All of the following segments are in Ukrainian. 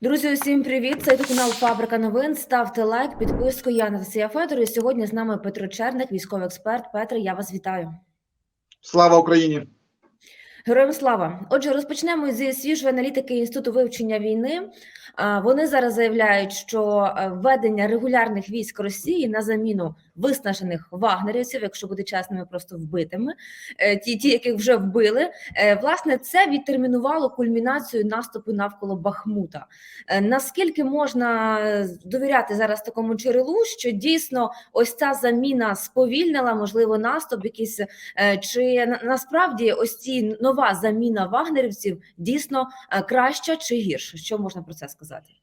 Друзі, усім привіт! Це канал Фабрика новин. Ставте лайк, підписку. Я Анастасія Федор. І сьогодні з нами Петро Черник, військовий експерт. Петре, я вас вітаю. Слава Україні! Героям слава! Отже, розпочнемо зі свіжої аналітики інституту вивчення війни. Вони зараз заявляють, що е, введення регулярних військ Росії на заміну виснажених вагнерівців, якщо бути чесними, просто вбитими, е, ті, ті, яких вже вбили, е, власне, це відтермінувало кульмінацію наступу навколо Бахмута. Е, Наскільки можна довіряти зараз такому джерелу, що дійсно ось ця заміна сповільнила, можливо, наступ якийсь, чи насправді ось ці нова заміна вагнерівців дійсно краща чи гірша? Що можна про це сказати?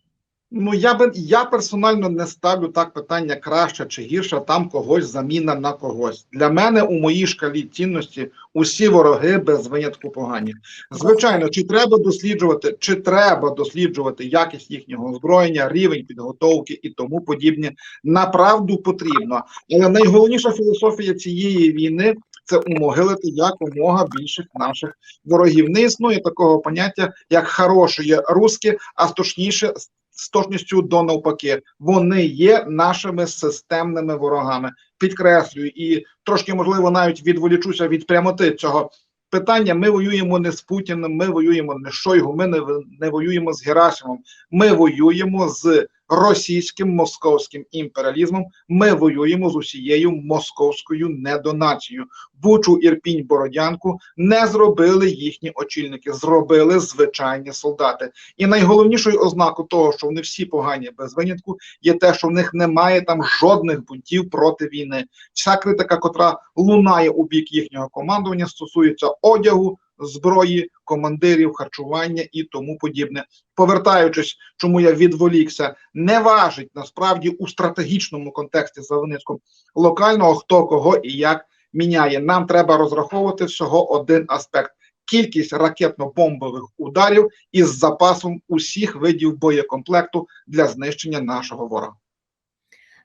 Ну я би я персонально не ставлю так питання краще чи гірше, там когось заміна на когось. Для мене у моїй шкалі цінності усі вороги без винятку погані. Звичайно, чи треба досліджувати, чи треба досліджувати якість їхнього озброєння, рівень підготовки і тому подібне. Направду потрібно. Але найголовніша філософія цієї війни це умогилити якомога більших наших ворогів. Не існує такого поняття, як хороші русські, а точніше з точністю до навпаки, вони є нашими системними ворогами. Підкреслюю, і трошки можливо навіть відволічуся від прямоти цього питання. Ми воюємо не з Путіним, ми воюємо не з Шойгу, ми не, не воюємо з Герасимом. Ми воюємо з російським московським імперіалізмом. Ми воюємо з усією московською недонацією. Бучу, Ірпінь, Бородянку не зробили їхні очільники, зробили звичайні солдати. І найголовнішою ознакою того, що вони всі погані без винятку, є те, що в них немає там жодних бунтів проти війни. Вся критика, котра лунає у бік їхнього командування, стосується одягу, зброї, командирів, харчування і тому подібне. Повертаючись, чому я відволікся, не важить насправді у стратегічному контексті Завницькому локального хто кого і як міняє. Нам треба розраховувати всього один аспект. Кількість ракетно-бомбових ударів із запасом усіх видів боєкомплекту для знищення нашого ворога.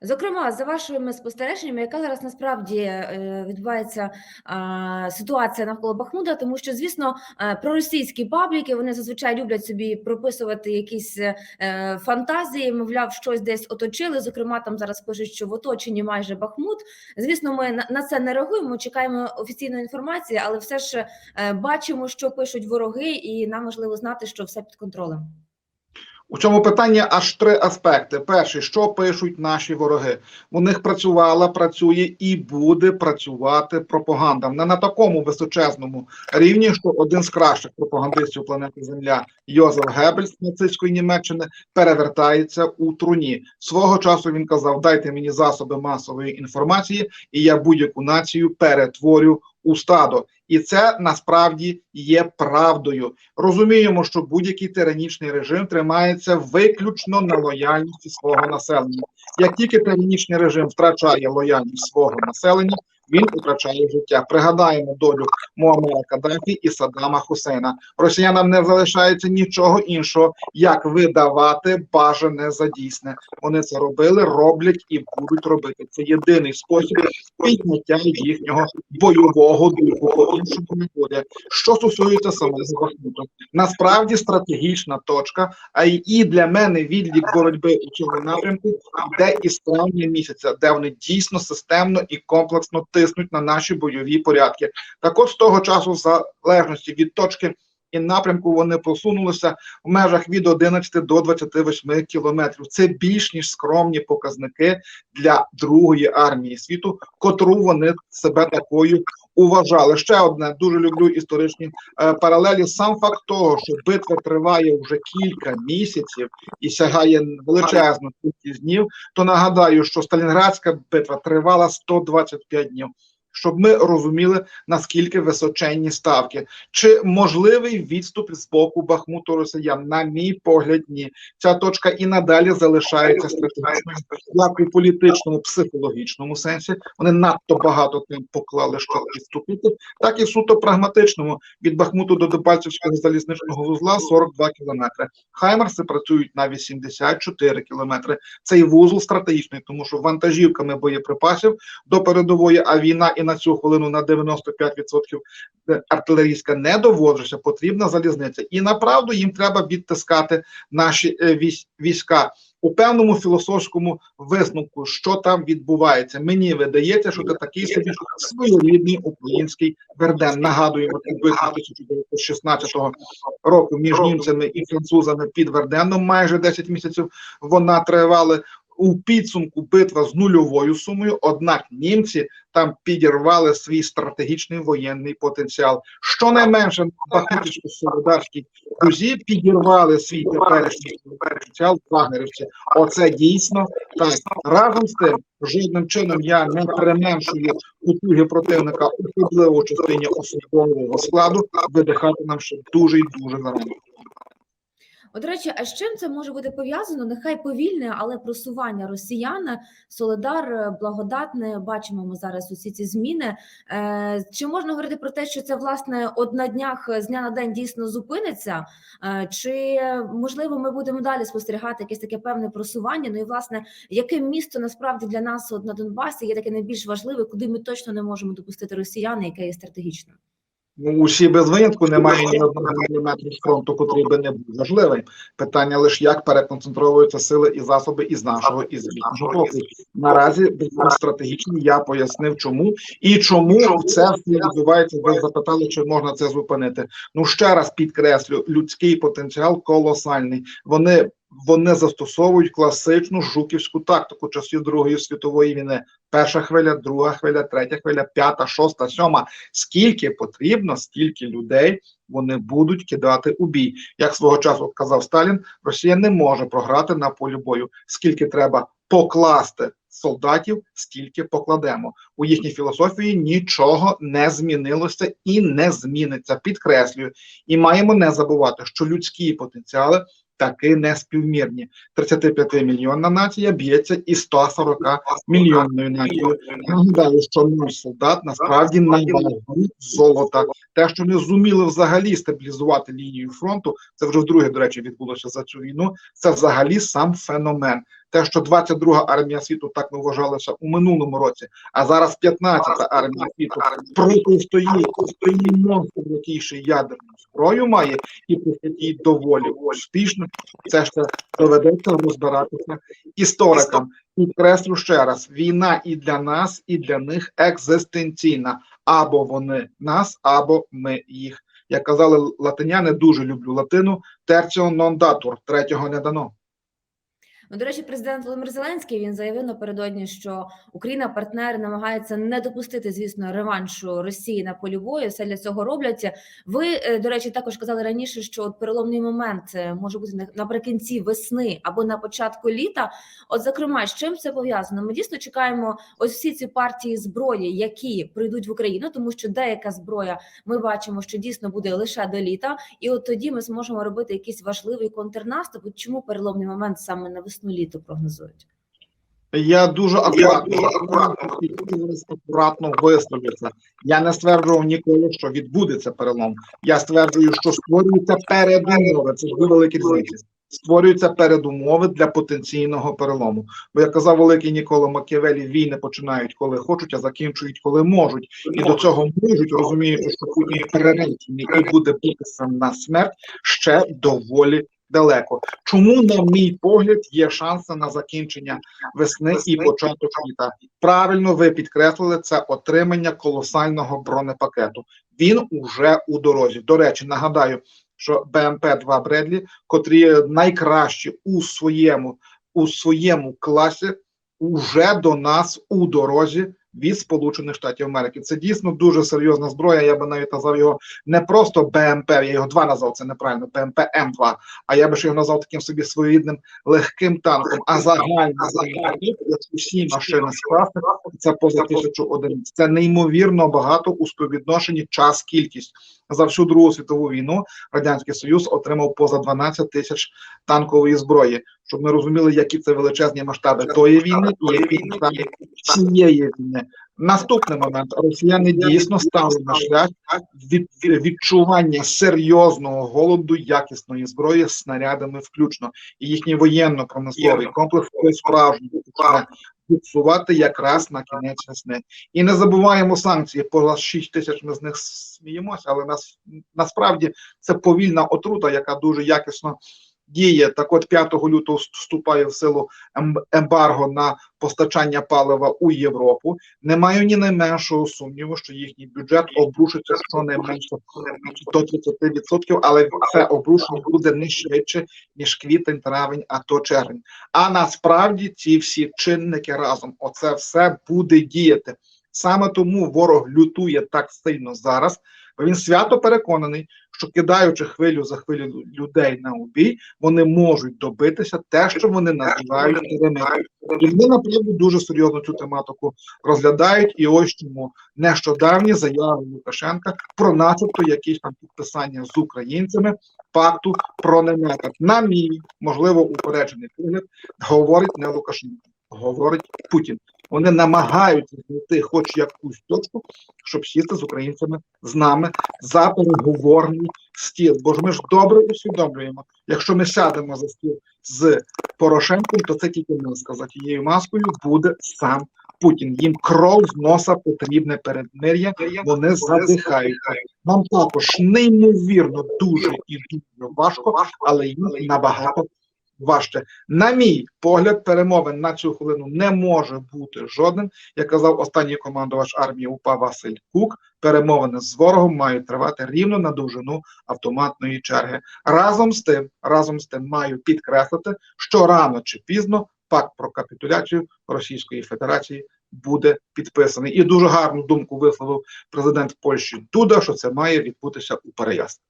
Зокрема, за вашими спостереженнями, яка зараз насправді е, відбувається ситуація навколо Бахмута, тому що, звісно, е, проросійські пабліки вони зазвичай люблять собі прописувати якісь е, фантазії, мовляв, щось десь оточили. Зокрема, там зараз пишуть, що в оточенні майже Бахмут. Звісно, ми на, це не реагуємо. Чекаємо офіційної інформації, але все ж бачимо, що пишуть вороги, і нам важливо знати, що все під контролем. У цьому питанні аж три аспекти. Перший, що пишуть наші вороги? У них працювала, працює і буде працювати пропаганда. Не на такому височезному рівні, що один з кращих пропагандистів планети Земля Йозеф Геббельс нацистської Німеччини перевертається у труні. Свого часу він казав: дайте мені засоби масової інформації, і я будь-яку націю перетворю у стадо. І це насправді є правдою. Розуміємо, що будь-який тиранічний режим тримається виключно на лояльності свого населення. Як тільки тиранічний режим втрачає лояльність свого населення, він втрачає життя. Пригадаємо долю Муаммара Каддафі і Саддама Хусейна. Росіянам не залишається нічого іншого, як видавати бажане за дійсне. Вони це робили, роблять і будуть робити. Це єдиний спосіб підняття їхнього бойового духу. По іншому не буде. Що стосується самого Бахмуту, насправді стратегічна точка, а і для мене відлік боротьби у цьому напрямку, де із травня місяця, де вони дійсно системно і комплексно тиснуть на наші бойові порядки. Так от з того часу, в залежності від точки і напрямку, вони просунулися в межах від 11 до 28 кілометрів. Це більш ніж скромні показники для другої армії світу, котру вони себе такою уважали. Ще одне дуже люблю історичні е, паралелі. Сам факт того, що битва триває вже кілька місяців і сягає величезну кількість днів, то нагадаю, що Сталінградська битва тривала 125 днів. Щоб ми розуміли наскільки височенні ставки, чи можливий відступ з боку Бахмуту Росіян? На мій погляд, ні. Ця точка і надалі залишається стратегічною у політичному, психологічному сенсі. Вони надто багато тим поклали, щоб відступити, так і в суто прагматичному від Бахмуту до Дебальцевського залізничного вузла 42 кілометри. Хаймерси працюють на 84 кілометри. Цей вузол стратегічний, тому що вантажівками боєприпасів до передової, а війна і на цю хвилину на 95% артилерійська не доводжуся, потрібна залізниця. І направду їм треба відтискати наші е, війська у певному філософському висновку, що там відбувається. Мені видається, що це такий собі своєрідний український Верден. Нагадуємо, битва 1916 року між німцями і французами під Верденом. Майже 10 місяців вона тривала. У підсумку битва з нульовою сумою, однак німці там підірвали свій стратегічний воєнний потенціал. Щонайменше на Бахмутсько-Солидарській Грузі підірвали свій теперішній потенціал вагнерівці. Оце дійсно так. Разом з тим, жодним чином я не применшую потуги противника, особливо частині особового складу, видихати нам ще дуже і дуже зарано. От, речі, а з чим це може бути пов'язано? Нехай повільне, але просування росіян, Солидар, е, благодатне. Бачимо ми зараз усі ці зміни. Е, Чи можна говорити про те, що це власне от на днях е, з дня на день дійсно зупиниться? Чи можливо ми будемо далі спостерігати якесь таке певне просування? Ну і власне, яке місто насправді для нас от на Донбасі є таке найбільш важливе, куди ми точно не можемо допустити росіян, яке є стратегічним? Ну, усі без винятку немає ні одного фронту, котрий би не був важливий. Питання лише як переконцентровуються сили і засоби із нашого і з їхнього боку. Наразі безумовно, стратегічні я пояснив, чому і чому це відбувається. Ви запитали, чи можна це зупинити. Ну ще раз підкреслю, людський потенціал колосальний. Вони вони застосовують класичну жуківську тактику часів Другої світової війни. Перша хвиля, друга хвиля, третя хвиля, п'ята, шоста, сьома. Скільки потрібно, стільки людей вони будуть кидати у бій. Як свого часу казав Сталін, Росія не може програти на полі бою. Скільки треба покласти солдатів, стільки покладемо. У їхній філософії нічого не змінилося і не зміниться. Підкреслюю, і маємо не забувати, що людські потенціали таки не співмірні. 35 мільйонна нація б'ється і 140 мільйонною нацією. Нагадаю, що наш солдат насправді найважливіше золота. Те, що не зуміли взагалі стабілізувати лінію фронту, це вже вдруге, до речі, відбулося за цю війну. Це взагалі сам феномен. Те, що 22-га армія світу так не вважалася у минулому році, а зараз 15-та армія світу протистоїть стоїть монстр, який ще ядерну зброю має, і протистоїть доволі успішно. Це ще доведеться розбиратися історикам. Підкреслю ще раз: війна і для нас, і для них екзистенційна. Або вони нас, або ми їх. Як казали латиняни, дуже люблю латину. Терціо нон датур, третього не дано. Ну, до речі, президент Володимир Зеленський він заявив напередодні, що Україна партнери намагається не допустити, звісно, реваншу Росії на полі бою. Все для цього роблять. Ви, е, до речі, також казали раніше, що от переломний момент е, може бути на- наприкінці весни або на початку літа. От, зокрема, з чим це пов'язано? Ми дійсно чекаємо ось всі ці партії зброї, які прийдуть в Україну, тому що деяка зброя ми бачимо, що дійсно буде лише до літа, і от тоді ми зможемо робити якийсь важливий контрнаступ. Чому переломний момент саме на весну літо прогнозують? Я дуже акуратно, акуратно. Я не стверджував ніколи, що відбудеться перелом. Я стверджую, що створюються передумови. Це ж великі різниці. Створюються передумови для потенційного перелому. Бо як казав великий Нікола Макіавелі, війни починають коли хочуть, а закінчують коли можуть. І до цього можуть, розуміючи, що Путін переречений і буде битися на смерть ще доволі далеко. Чому, на мій погляд, є шанси на закінчення весни і початок літа? Правильно ви підкреслили це отримання колосального бронепакету. Він уже у дорозі. До речі, нагадаю, що БМП 2 Бредлі, котрі найкращі у своєму у своєму класі, уже до нас у дорозі від Сполучених Штатів Америки. Це дійсно дуже серйозна зброя. Я би навіть назвав його не просто БМП, я його два назвав, це неправильно, БМП М2, а я би ще його назвав таким собі своєрідним легким танком. А загальна загальна усі машини скласти це поза тисячу одиниць. Це неймовірно багато у співвідношенні час-кількість. За всю Другу світову війну Радянський Союз отримав поза 12 тисяч танкової зброї, щоб ми розуміли, які це величезні масштаби тої війни і які цієї війни. Наступний момент росіяни дійсно стали на шлях від відчування серйозного голоду якісної зброї з снарядами включно, і їхній воєнно-промисловий комплекс справжній почне буксувати якраз на кінець весни. І не забуваємо санкції. По 6 тисяч ми з них сміємося, але нас насправді це повільна отрута, яка дуже якісно діє. Так от 5 лютого вступає в силу ем- ембарго на постачання палива у Європу. Не маю ні найменшого сумніву, що їхній бюджет обрушиться щонайменше до 30%, але це обрушення буде не швидше, ніж квітень, травень, а то червень. А насправді ці всі чинники разом, оце все буде діяти. Саме тому ворог лютує так сильно зараз, він свято переконаний, що кидаючи хвилю за хвилю людей на убій, вони можуть добитися те, що вони називають перемир'ям. І вони направду дуже серйозно цю тематику розглядають. І ось чому нещодавні заяви Лукашенка про начебто якісь там підписання з українцями пакту про неметр. На мій можливо упереджений погляд говорить не Лукашенко, говорить Путін. Вони намагаються знайти хоч якусь точку, щоб сісти з українцями з нами за переговорний стіл. Бо ж ми ж добре усвідомлюємо, якщо ми сядемо за стіл з Порошенком, то це тільки маска. За тією маскою буде сам Путін. Їм кров з носа потрібне передмир'я. Вони задихаються. Нам також неймовірно дуже і дуже важко, але їм набагато важче. На мій погляд, перемовин на цю хвилину не може бути жодним. Як казав останній командувач армії УПА Василь Кук, перемовини з ворогом мають тривати рівно на довжину автоматної черги. Разом з тим, разом з тим, маю підкреслити, що рано чи пізно пакт про капітуляцію Російської Федерації буде підписаний. І дуже гарну думку висловив президент Польщі Дуда, що це має відбутися у Переяславі.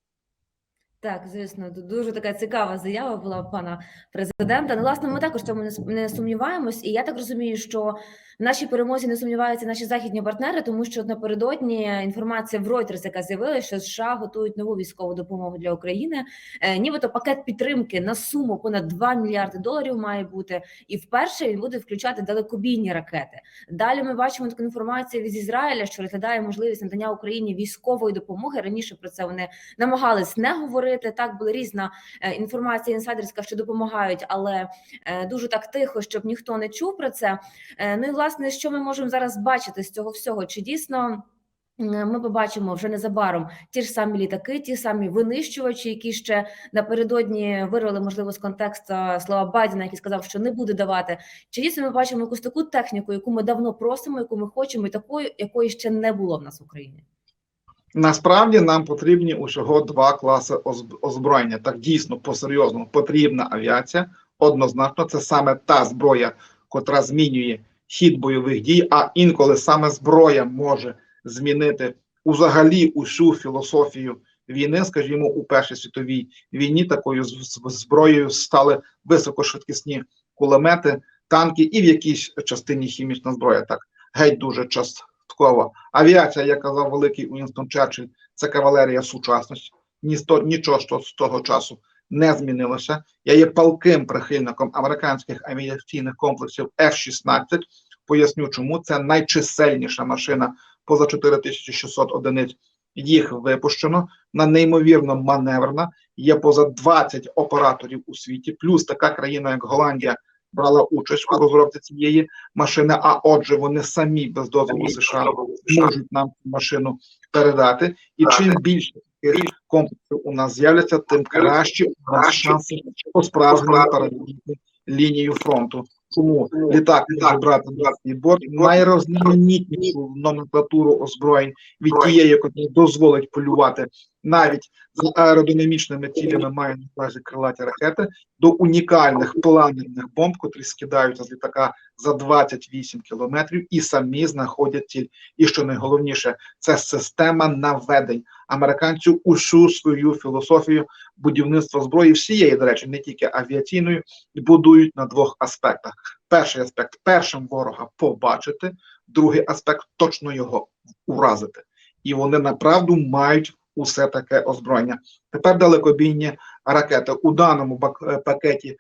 Так, звісно, дуже така цікава заява була пана президента. Ну, власне, ми також цьому не сумніваємось, і я так розумію, що в нашій перемозі не сумніваються наші західні партнери, тому що напередодні інформація в Reuters, яка з'явилася, що США готують нову військову допомогу для України. Е, нібито пакет підтримки на суму понад 2 мільярди доларів має бути, і вперше він буде включати далекобійні ракети. Далі ми бачимо таку інформацію від Ізраїля, що розглядає можливість надання Україні військової допомоги. Раніше про це вони намагались не говорити. Так була різна е, інформація інсайдерська, що допомагають, але е, дуже так тихо, щоб ніхто не чув про це. Ну і власне, що ми можемо зараз бачити з цього всього? Чи дійсно? Ми побачимо вже незабаром ті ж самі літаки, ті самі винищувачі, які ще напередодні вирвали, можливо, з контексту слова Байдена, який сказав, що не буде давати. Чи дійсно ми бачимо якусь таку техніку, яку ми давно просимо, яку ми хочемо, і такої, якої ще не було в нас в Україні? Насправді нам потрібні усього два класи озб- озброєння. Так дійсно по-серйозному потрібна авіація. Однозначно, це саме та зброя, котра змінює хід бойових дій, а інколи саме зброя може змінити взагалі усю філософію війни. Скажімо, у Першій світовій війні такою зброєю стали високошвидкісні кулемети, танки і в якійсь частині хімічна зброя. Так геть дуже частково. Авіація, як казав великий Уінстон Черчилль, це кавалерія сучасності. Ні з нічого що з того часу не змінилося. Я є палким прихильником американських авіаційних комплексів F-16. Поясню, чому це найчисельніша машина поза 4600 одиниць. Їх випущено на неймовірно маневрна. Є поза 20 операторів у світі, плюс така країна, як Голландія, брала участь у розробці цієї машини. А отже, вони самі без дозволу США можуть нам цю машину передати. І чим більше таких комплексів у нас з'являться, тим краще у нас шанси по справжньому перебувати лінію фронту. Тому літак може брати на борт? Найрозноманітнішу номенклатуру озброєнь від тієї, яка дозволить полювати навіть з аеродинамічними цілями, маю на увазі крилаті ракети, до унікальних планерних бомб, котрі скидаються з літака за 28 кілометрів і самі знаходять ціль. І що найголовніше, це система наведень. Американці усю свою філософію будівництва зброї, всієї, до речі, не тільки авіаційної, будують на двох аспектах. Перший аспект першим ворога побачити, другий аспект точно його уразити. І вони направду мають усе таке озброєння. Тепер далекобійні ракети у даному е, пакеті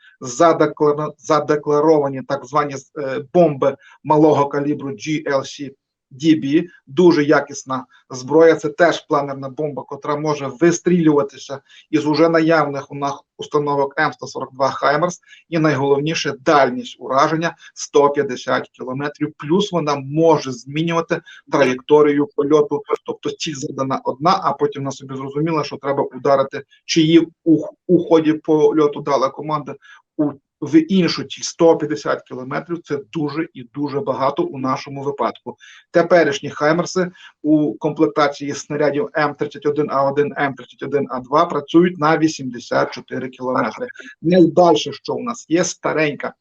задекларовані так звані е, бомби малого калібру GLC DB, дуже якісна зброя. Це теж планерна бомба, котра може вистрілюватися із уже наявних у нас установок М142 Хаймерс. І найголовніше дальність ураження 150 кілометрів. Плюс вона може змінювати траєкторію польоту. Тобто ціль задана одна, а потім на собі зрозуміла, що треба ударити, чи її у, у ході польоту дала команда у в іншу ціль 150 кілометрів. Це дуже і дуже багато у нашому випадку. Теперішні хаймерси у комплектації снарядів М31А1, М31А2 працюють на 84 кілометри. Найдальше, що у нас є, старенька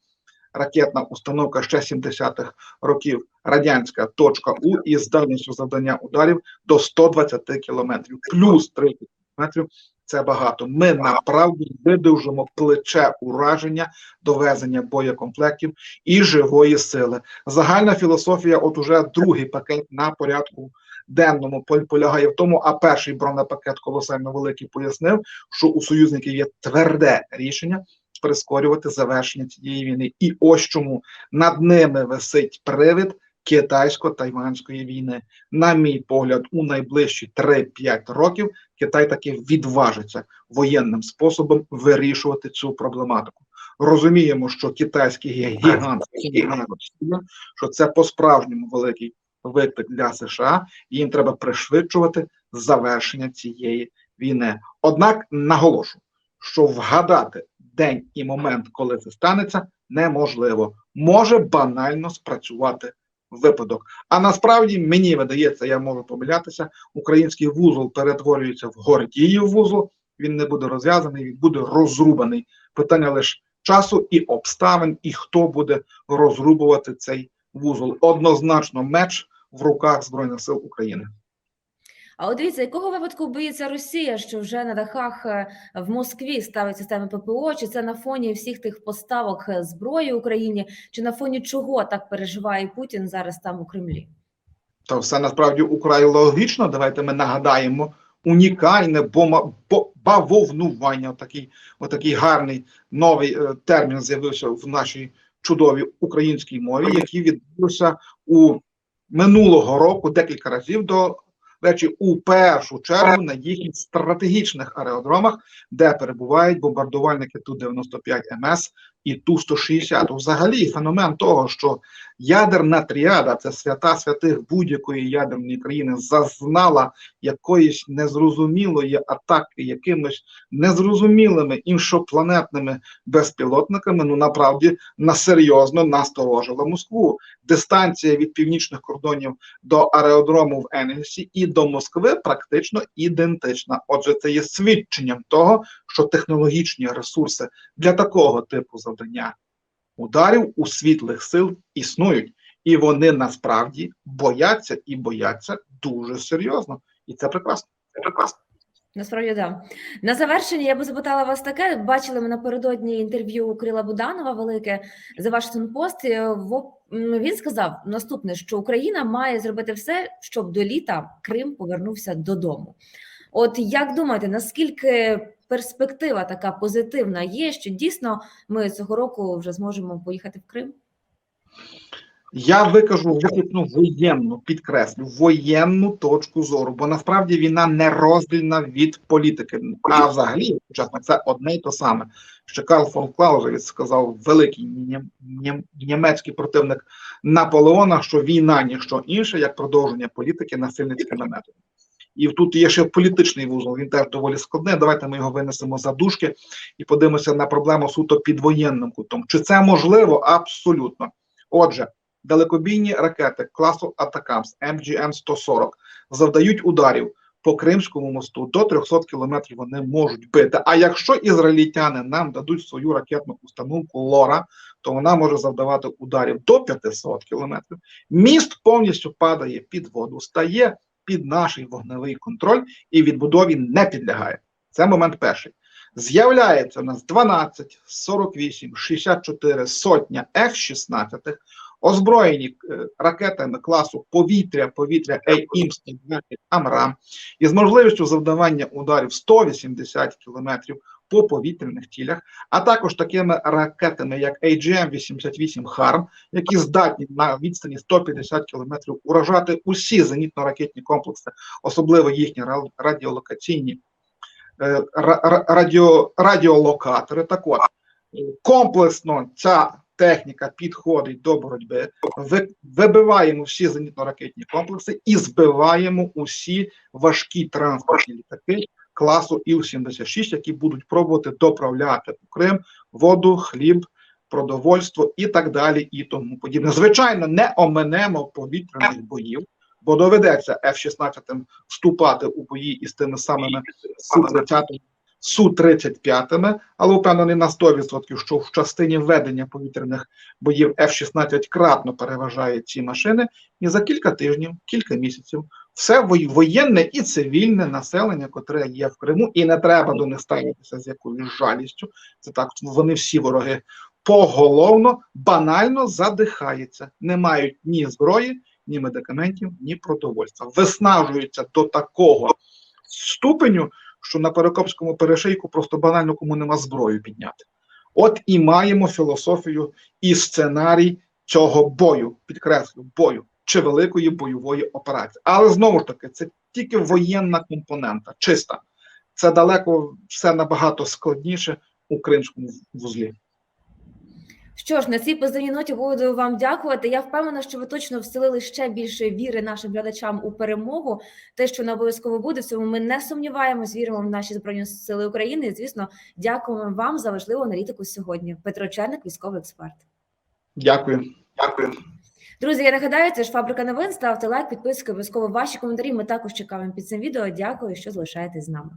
ракетна установка ще 70-х років, радянська точка У із дальністю завдання ударів до 120 кілометрів, плюс 30 кілометрів. Це багато. Ми направді видовжимо плече ураження, довезення боєкомплектів і живої сили. Загальна філософія, от уже другий пакет на порядку денному полягає в тому, а перший бронепакет колосально великий пояснив, що у союзників є тверде рішення прискорювати завершення цієї війни. І ось чому над ними висить привид китайсько-тайванської війни. На мій погляд, у найближчі 3-5 років Китай таки відважиться воєнним способом вирішувати цю проблематику. Розуміємо, що китайський гігант, гігант, що це по-справжньому великий виклик для США, і їм треба пришвидшувати завершення цієї війни. Однак наголошу, що вгадати день і момент, коли це станеться, неможливо. Може банально спрацювати випадок. А насправді мені видається, я можу помилятися. Український вузол перетворюється в Гордіїв вузол. Він не буде розв'язаний, він буде розрубаний. Питання лише часу і обставин, і хто буде розрубувати цей вузол. Однозначно, меч в руках Збройних сил України. А от дивіться, якого випадку боїться Росія, що вже на дахах е, в Москві ставить системи ППО? Чи це на фоні всіх тих поставок е, зброї Україні, чи на фоні чого так переживає Путін зараз там у Кремлі? Та все насправді украй логічно. Давайте ми нагадаємо унікальне бома, бо, бавовнування. Отакий, отакий гарний новий е, термін з'явився в нашій чудовій українській мові, який відбувся у минулого року декілька разів до речі, у першу чергу на їхніх стратегічних аеродромах, де перебувають бомбардувальники Ту-95 МС і Ту-160. Взагалі феномен того, що ядерна тріада, це свята святих будь-якої ядерної країни, зазнала якоїсь незрозумілої атаки якимись незрозумілими іншопланетними безпілотниками, ну направді на серйозно насторожила Москву. Дистанція від північних кордонів до аеродрому в Енгельсі і до Москви практично ідентична. Отже, це є свідченням того, що технологічні ресурси для такого типу завдання ударів у світлих сил існують, і вони насправді бояться і бояться дуже серйозно. І це прекрасно. Це прекрасно. Насправді да. На завершення я би запитала вас таке. Бачили ми напередодні інтерв'ю Крила Буданова велике за Washington Post. Е, Він сказав наступне, що Україна має зробити все, щоб до літа Крим повернувся додому. От як думаєте, наскільки перспектива така позитивна є, що дійсно ми цього року вже зможемо поїхати в Крим? Я викажу виключно воєнну, підкреслю, воєнну точку зору, бо насправді війна не роздільна від політики. А взагалі, чесно, це одне й то саме. Що Карл фон Клаузевіц сказав великий нім- нім- німецький противник Наполеона, що війна ніщо інше, як продовження політики насильницькими методами. І тут є ще політичний вузол, він теж доволі складний. Давайте ми його винесемо за дужки і подивимося на проблему суто під воєнним кутом. Чи це можливо? Абсолютно. Отже, далекобійні ракети класу Атакамс MGM-140 завдають ударів по Кримському мосту до 300 кілометрів вони можуть бити. А якщо ізраїльтяни нам дадуть свою ракетну установку Лора, то вона може завдавати ударів до 500 кілометрів. Міст повністю падає під воду, стає під наш вогневий контроль і відбудові не підлягає. Це момент перший. З'являється у нас 12, 48, 64 сотня F-16, озброєні е, ракетами класу повітря-повітря AIM-120 Амрам із можливістю завдавання ударів 180 кілометрів по повітряних цілях, а також такими ракетами, як AGM-88 HARM, які здатні на відстані 150 кілометрів уражати усі зенітно-ракетні комплекси, особливо їхні радіолокаційні е, ра- ра- радіо, радіолокатори. Так от, комплексно ця техніка підходить до боротьби. Ви- Вибиваємо всі зенітно-ракетні комплекси і збиваємо усі важкі транспортні літаки класу Іл-76, які будуть пробувати доправляти у Крим воду, хліб, продовольство і так далі, і тому подібне. Звичайно, не оминемо повітряних боїв, бо доведеться F-16 вступати у бої із тими самими Су-30, Су-35, але впевнений на 100%, що в частині ведення повітряних боїв F-16 кратно переважає ці машини, і за кілька тижнів, кілька місяців все воєнне і цивільне населення, котре є в Криму, і не треба до них ставитися з якоюсь жалістю. Це так, вони всі вороги поголовно, банально задихаються, не мають ні зброї, ні медикаментів, ні продовольства. Виснажуються до такого ступеню, що на Перекопському перешийку просто банально кому нема зброю підняти. От і маємо філософію і сценарій цього бою, підкреслю, бою чи великої бойової операції. Але знову ж таки, це тільки воєнна компонента, чиста. Це далеко все набагато складніше у кримському вузлі. Що ж, на цій позитивній ноті буду вам дякувати. Я впевнена, що ви точно вселили ще більше віри нашим глядачам у перемогу. Те, що не обов'язково буде, в цьому ми не сумніваємось, віримо в наші збройні сили України. І, звісно, дякуємо вам за важливу аналітику сьогодні. Петро Черник, військовий експерт. Дякую. Дякую. Друзі, я нагадаю, це ж фабрика новин. Ставте лайк, підписки, обов'язково ваші коментарі. Ми також чекаємо під цим відео. Дякую, що залишаєтесь з нами.